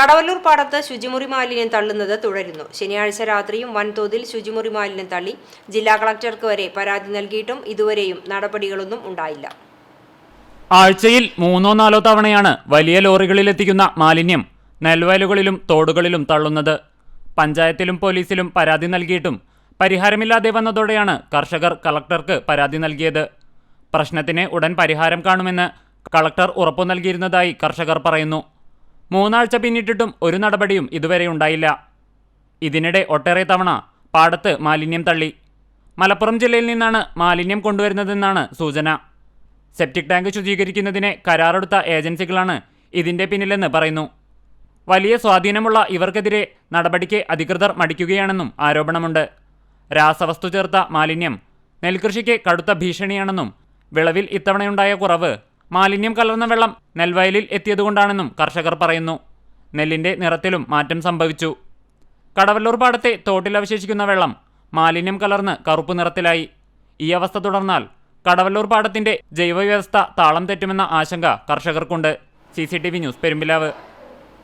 കടവല്ലൂർ പാടത്ത് ശുചിമുറി മാലിന്യം തള്ളുന്നത് തുടരുന്നു. ശനിയാഴ്ച രാത്രിയും വൻതോതിൽ ശുചിമുറി മാലിന്യം തള്ളി ജില്ലാ കളക്ടർക്ക് വരെ പരാതി നൽകിയിട്ടും ഇതുവരെയും നടപടികളൊന്നും ഉണ്ടായില്ല. ആഴ്ചയിൽ മൂന്നോ നാലോ തവണയാണ് വലിയ ലോറികളിലെത്തിക്കുന്ന മാലിന്യം നെൽവയലുകളിലും തോടുകളിലും തള്ളുന്നത്. പഞ്ചായത്തിലും പോലീസിലും പരാതി നൽകിയിട്ടും പരിഹാരമില്ലാതെ വന്നതോടെയാണ് കർഷകർ കളക്ടർക്ക് പരാതി നൽകിയത്. പ്രശ്നത്തിന് ഉടൻ പരിഹാരം കാണുമെന്ന് കളക്ടർ ഉറപ്പു നൽകിയിരുന്നതായി കർഷകർ പറയുന്നു. മൂന്നാഴ്ച പിന്നിട്ടിട്ടും ഒരു നടപടിയും ഇതുവരെ ഉണ്ടായില്ല. ഇതിനിടെ ഒട്ടേറെ തവണ പാടത്ത് മാലിന്യം തള്ളി. മലപ്പുറം ജില്ലയിൽ നിന്നാണ് മാലിന്യം കൊണ്ടുവരുന്നതെന്നാണ് സൂചന. സെപ്റ്റിക് ടാങ്ക് ശുചീകരിക്കുന്നതിന് കരാറെടുത്ത ഏജൻസികളാണ് ഇതിന്റെ പിന്നിലെന്ന് പറയുന്നു. വലിയ സ്വാധീനമുള്ള ഇവർക്കെതിരെ നടപടിക്ക് അധികൃതർ മടിക്കുകയാണെന്നും ആരോപണമുണ്ട്. രാസവസ്തു ചേർത്ത മാലിന്യം നെൽകൃഷിക്ക് കടുത്ത ഭീഷണിയാണെന്നും വിളവിൽ ഇത്തവണയുണ്ടായ കുറവ് മാലിന്യം കലർന്ന വെള്ളം നെൽവയലിൽ എത്തിയതുകൊണ്ടാണെന്നും കർഷകർ പറയുന്നു. നെല്ലിന്റെ നിറത്തിലും മാറ്റം സംഭവിച്ചു. കടവല്ലൂർ പാടത്തെ തോട്ടിൽ അവശേഷിക്കുന്ന വെള്ളം മാലിന്യം കലർന്ന് കറുപ്പ് നിറത്തിലായി. ഈ അവസ്ഥ തുടർന്നാൽ കടവല്ലൂർ പാടത്തിന്റെ ജൈവവ്യവസ്ഥ താളം തെറ്റുമെന്ന ആശങ്ക കർഷകർക്കുണ്ട്. C news Perumpilavu.